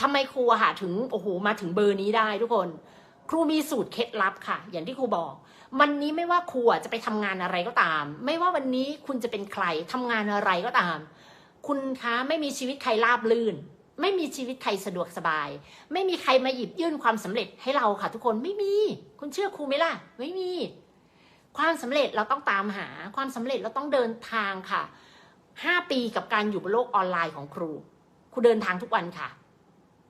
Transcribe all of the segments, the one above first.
ทำไมครูอะค่ะถึงโอ้โหมาถึงเบอร์นี้ได้ทุกคน ครูมีสูตรเคล็ดลับค่ะ อย่างที่ครูบอก วันนี้ไม่ว่าครูจะไปทำงานอะไรก็ตาม ไม่ว่าวันนี้คุณจะเป็นใครทำงานอะไรก็ตาม คุณคะไม่มีชีวิตใครราบลื่น ไม่มีชีวิตใครสะดวกสบาย ไม่มีใครมาหยิบยื่นความสำเร็จให้เราค่ะ ทุกคนไม่มี คุณเชื่อครูไหมล่ะ ไม่มี ความสำเร็จเราต้องตามหาความสำเร็จเราต้องเดินทางค่ะห้าปีกับการอยู่บนโลกออนไลน์ของครู ครูเดินทางทุกวันค่ะ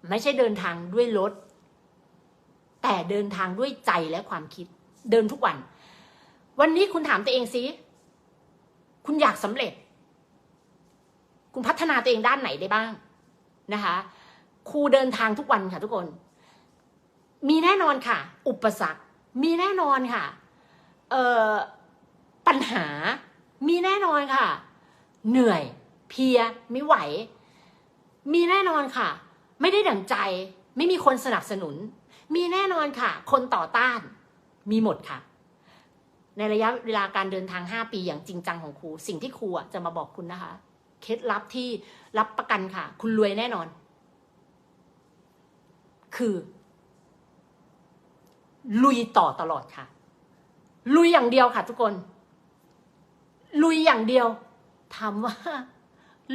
ไม่ใช่เดินทางด้วยรถ แต่เดินทางด้วยใจและความคิด เดินทุกวัน วันนี้คุณถามตัวเองสิคุณอยากสำเร็จ คุณพัฒนาตัวเองด้านไหนได้บ้างนะคะครูเดินทางทุกวันค่ะทุกคน มีแน่นอนค่ะ อุปสรรค มีแน่นอนค่ะเอ่อปัญหา มีแน่นอนค่ะ เหนื่อย เพียไม่ไหว มีแน่นอนค่ะ ไม่ได้ดั่งใจ ไม่มีคนสนับสนุน มีแน่นอนค่ะ คนต่อต้าน มีหมดค่ะ ในระยะเวลาการเดินทาง 5 ปีอย่างจริงจังของครู สิ่งที่ครูจะมาบอกคุณนะคะ เคล็ดลับที่รับประกันค่ะ คุณรวยแน่นอน คือ ลุยต่อตลอดค่ะ ลุยอย่างเดียวค่ะ ทุกคน ลุยอย่างเดียวถามว่า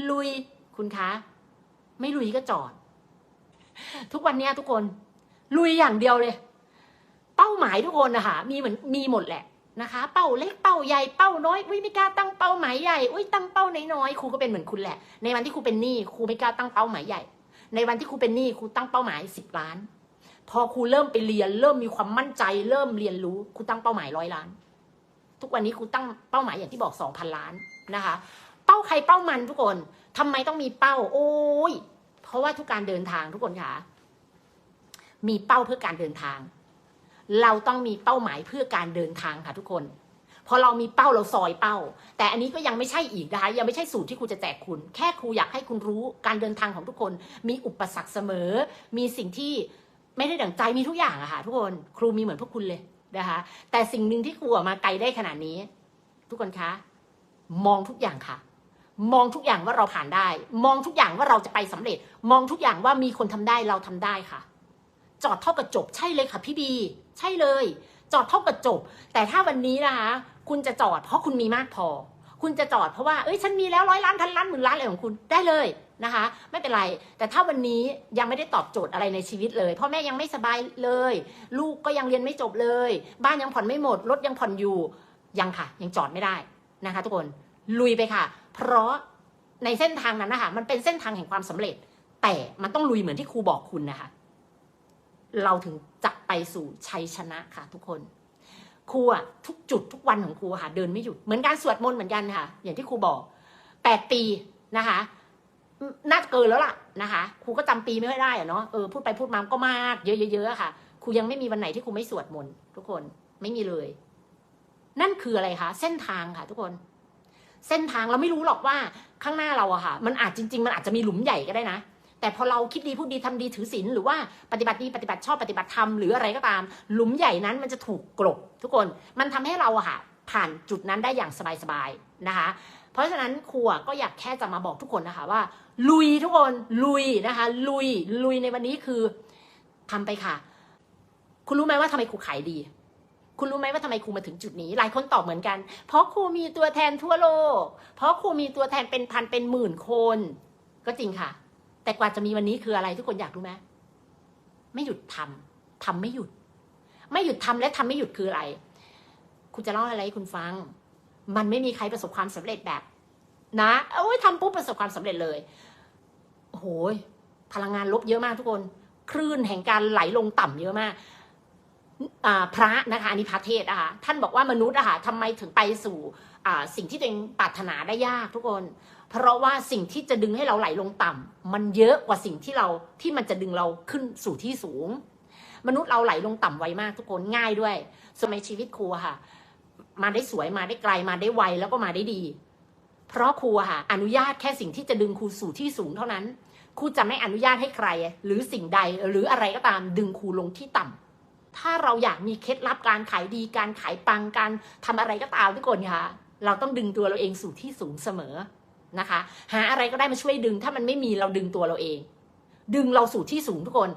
ลุยคุณคะ ไม่ลุยก็จอด ทุกวันนี้ทุกคนลุยอย่างเดียวเลย เป้าหมายทุกคนนะคะมีเหมือนมีหมดแหละนะคะ เป้าเล็กเป้าใหญ่เป้าน้อยอุ้ยไม่กล้าตั้งเป้าหมายใหญ่อุ้ยตั้งเป้าน้อยๆครูก็เป็นเหมือนคุณแหละ ในวันที่ครูเป็นหนี้ครูไม่กล้าตั้งเป้าหมายใหญ่ ในวันที่ครูเป็นหนี้ครูตั้งเป้าหมายสิบล้าน พอครูเริ่มไปเรียน เริ่มมีความมั่นใจ เริ่มเรียนรู้ครูตั้งเป้าหมายร้อยล้าน ทุกวันนี้ครูตั้งเป้าหมายอย่างที่บอกสองพันล้านนะคะ เป้าใครเป้ามันทุกคนทำไมต้องมีเป้า โอ้ย ราะว่าทุกการเดินทางทุกคนค่ะมีเป้าเพื่อการเดินทาง เราต้องมีเป้าหมายเพื่อการเดินทางค่ะทุกคนพอเรามีเป้าเราซอยเป้า แต่อันนี้ก็ยังไม่ใช่อีกนะคะยังไม่ใช่สูตรที่ครูจะแจกคุณ แค่ครูอยากให้คุณรู้การเดินทางของทุกคน มีอุปสรรคเสมอ มีสิ่งที่ไม่ได้ดั่งใจมีทุกอย่างอะค่ะทุกคนครูมีเหมือนพวกคุณเลยนะคะแต่สิ่งหนึ่งที่ครูออกมาไกลได้ขนาดนี้ ทุกคนคะ มองทุกอย่างค่ะ มองทุกอย่างว่าเราผ่านได้ มองทุกอย่างว่าเราจะไปสำเร็จ มองทุกอย่างว่ามีคนทำได้เราทำได้ค่ะ จอดเท่ากับจบใช่เลยค่ะพี่บี ใช่เลย จอดเท่ากับจบแต่ถ้าวันนี้นะคะคุณจะจอดเพราะคุณมีมากพอ คุณจะจอดเพราะว่าเอ้ยฉันมีแล้วร้อยล้านพันล้านหมื่นล้านอะไรของคุณได้เลยนะคะ ไม่เป็นไร แต่ถ้าวันนี้ยังไม่ได้ตอบโจทย์อะไรในชีวิตเลยพ่อแม่ยังไม่สบายเลย ลูกก็ยังเรียนไม่จบเลย บ้านยังผ่อนไม่หมดรถยังผ่อนอยู่ยังค่ะ ยังจอดไม่ได้นะคะ ทุกคน ลุยไปค่ะ เพราะในเส้นทางนั้นนะคะมันเป็นเส้นทางแห่งความสำเร็จ แต่มันต้องลุยเหมือนที่ครูบอกคุณนะคะ เราถึงจะไปสู่ชัยชนะค่ะทุกคนครูอะทุกจุดทุกวันของครูค่ะเดินไม่หยุดเหมือนการสวดมนต์เหมือนกันค่ะ อย่างที่ครูบอกแปดปีนะคะน่าจะเกินแล้วล่ะนะคะครูก็จำปีไม่ค่อยได้อะเนาะเออพูดไปพูดมาก็มากเยอะๆค่ะครูยังไม่มีวันไหนที่ครูไม่สวดมนต์ทุกคนไม่มีเลย นั่นคืออะไรคะเส้นทางค่ะทุกคน เส้นทางเราไม่รู้หรอกว่าข้างหน้าเราอะค่ะ มันอาจจริง ๆ มันอาจจะมีหลุมใหญ่ก็ได้นะ แต่พอเราคิดดีพูดดีทำดีถือศีลหรือว่าปฏิบัติดีปฏิบัติชอบปฏิบัติธรรมหรืออะไรก็ตาม หลุมใหญ่นั้นมันจะถูกกลบทุกคนมันทำให้เราอะค่ะ ผ่านจุดนั้นได้อย่างสบายๆนะคะ เพราะฉะนั้นครูอะก็อยากแค่จะมาบอกทุกคนนะคะว่า ลุยทุกคนลุยนะคะ ลุยลุยในวันนี้คือทำไปค่ะ คุณรู้ไหมว่าทำไมครูขายดี คุณรู้ไหมว่าทำไมครูมาถึงจุดนี้ หลายคนตอบเหมือนกัน เพราะครูมีตัวแทนทั่วโลก เพราะครูมีตัวแทนเป็นพันเป็นหมื่นคน ก็จริงค่ะ แต่กว่าจะมีวันนี้คืออะไรทุกคนอยากรู้ไหมไม่หยุดทำทำไม่หยุด ไม่หยุดทำและทำไม่หยุดคืออะไรคุณจะเล่าอะไรให้คุณฟัง มันไม่มีใครประสบความสำเร็จแบบ นะโอ้ยทำปุ๊บประสบความสำเร็จเลยโอ้โหยพลังงานลบเยอะมากทุกคน คลื่นแห่งการไหลลงต่ำเยอะมาก พระนะคะอันนี้พระเทศนะคะท่านบอกว่ามนุษย์อะค่ะทำไมถึงไปสู่สิ่งที่ตัวเองปรารถนาได้ยากทุกคน เพราะว่าสิ่งที่จะดึงให้เราไหลลงต่ำมันเยอะกว่าสิ่งที่เราที่มันจะดึงเราขึ้นสู่ที่สูง มนุษย์เราไหลลงต่ำไวมากทุกคนง่ายด้วยสมัยชีวิตครูค่ะ มาได้สวยมาได้ไกลมาได้ไวแล้วก็มาได้ดี เพราะครูค่ะ อนุญาตแค่สิ่งที่จะดึงครูสู่ที่สูงเท่านั้นครูจะไม่อนุญาตให้ใคร หรือสิ่งใดหรืออะไรก็ตามดึงครูลงที่ต่ำ ถ้าเราอยากมีเคล็ดลับการขายดีการขายปังการทำอะไรก็ตามทุกคนค่ะเราต้องดึงตัวเราเองสู่ที่สูงเสมอนะคะ หาอะไรก็ได้มาช่วยดึง ถ้ามันไม่มีเราดึงตัวเราเอง ดึงเราสู่ที่สูงทุกคน